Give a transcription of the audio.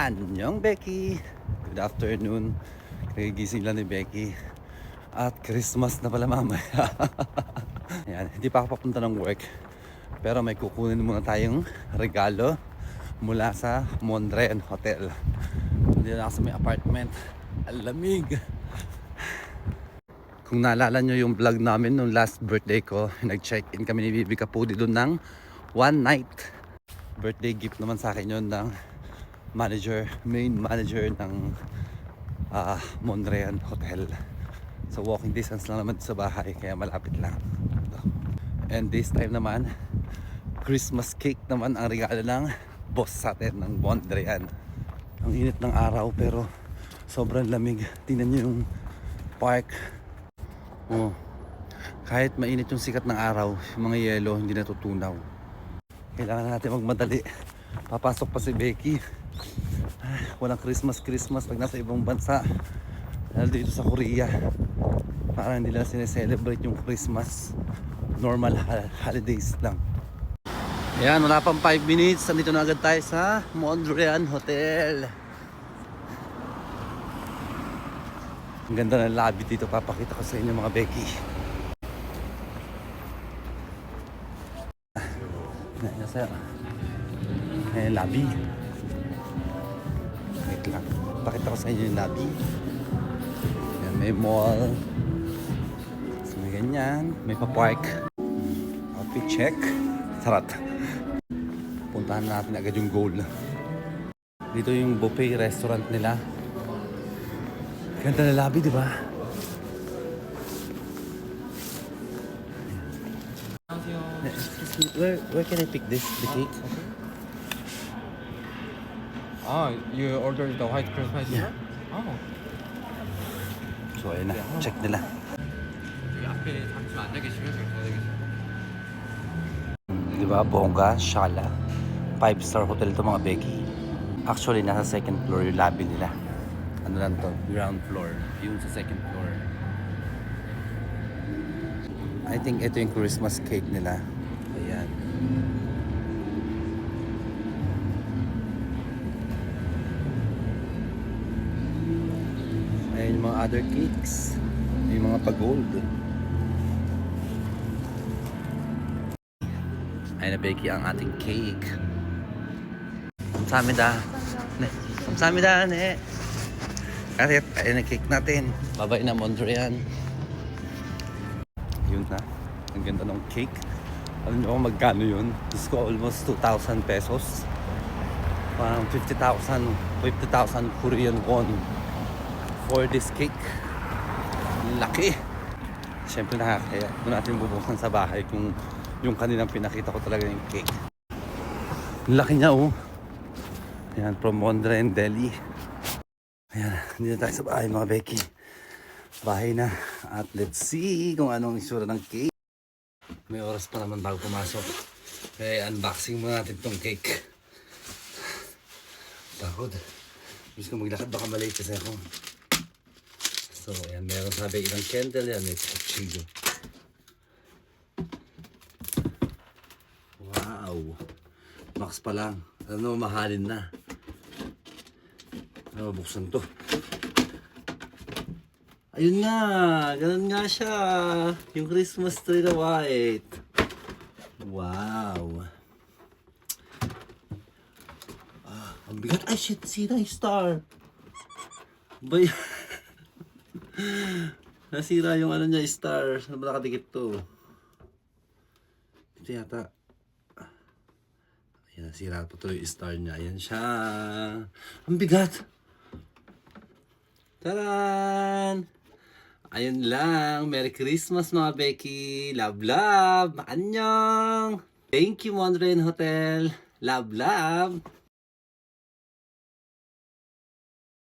Anyong Becky! Good afternoon. Nagigising lang ni Becky. At Christmas na pala mamaya. Ayan, hindi pa ako papunta ng work. Pero may kukunin muna tayong regalo mula sa Mondrian Hotel. Hindi na sa may apartment. Ang lamig. Kung naalala nyo yung vlog namin nung last birthday ko, nag-check-in kami ni Bibi Kapudi doon ng one night. Birthday gift naman sa akin yun ng manager, main manager ng ah Mondrian Hotel. So walking distance lang naman sa bahay, kaya malapit lang. And this time naman, Christmas cake naman ang regalo ng boss sa atin ng Mondrian. Ang init ng araw pero sobrang lamig. Tingnan nyo yung park. Oh. Kahit mainit yung sikat ng araw, yung mga yelo hindi natutunaw. Kailangan na natin magmadali. Papasok pa si Becky. Ay, walang Christmas Christmas pag nasa ibang bansa. Lalo dito sa Korea. Parang hindi lang sineselebrate yung Christmas. Normal holidays lang. Ayan, wala pang 5 minutes. Nandito na agad tayo sa Mondrian Hotel. Ang ganda ng lobby dito. Papakita ko sa inyo mga Becky. Ayan, nasa Ayan, lobby. Pakita ko sa inyo yung lobby. Ayan, may mall. So, may ganyan. May pa-park. Outfit check. Sarat. Puntahan natin agad yung goal. Dito yung buffet restaurant nila. Ganda na lobby, di ba? Where, where can I pick this, the cake? Ah, you ordered the white Christmas Yeah. here? Oh. So, ayun na. Check nila. 여기 앞에 잠시만 앉아 계시면 되겠어요. Di ba? Bongga, Shala. Five-star hotel to mga Becky. Actually, nasa second floor yung lobby nila. Ano lang to? Ground floor. Yung sa second floor. I think ito yung Christmas cake nila. Yung mga other cakes. Yung mga pag-gold. Ay na Becky ang ating cake. Kamsamida. Kamsamida ne. Karit, ayun ang cake natin. Babay na Mondrian. Yun na. Ang ganda ng cake. Alam niyo kung magkano yun? Diyos ko, almost 2,000 pesos. Parang 50,000, 50,000 Korean won for this cake. Laki. Siyempre nakakaya. Doon natin bubuksan sa bahay kung yung kanilang pinakita ko talaga yung cake. Laki niya oh. Ayan, from Mondrian Deli. Ayan, hindi na tayo sa bahay mga Becky. Bahay na. At let's see kung anong isura ng cake. May oras pa naman bago pumasok. Kaya unboxing muna natin tong cake. Takot. Gusto ko maglakad baka malate kasi ako. So, ayan, meron sabi ilang candle yan. May kutsilyo. Wow. Max pa lang. Ano, mahalin na. Ano, buksan to. Ayun nga, ganun nga siya. Yung Christmas tree na white. Wow. Ah, ang bigat. Ay, shit, sira yung star. Bay. Nasira yung ano niya, star. Saan ba nakadikit to? Ito yata. Ayan, nasira pa tuloy yung star niya. Ayan siya. Ang bigat. Taran! Ayun lang. Merry Christmas mga Becky. Love, love. Annyeong! Thank you, Mondrian Hotel. Love, love.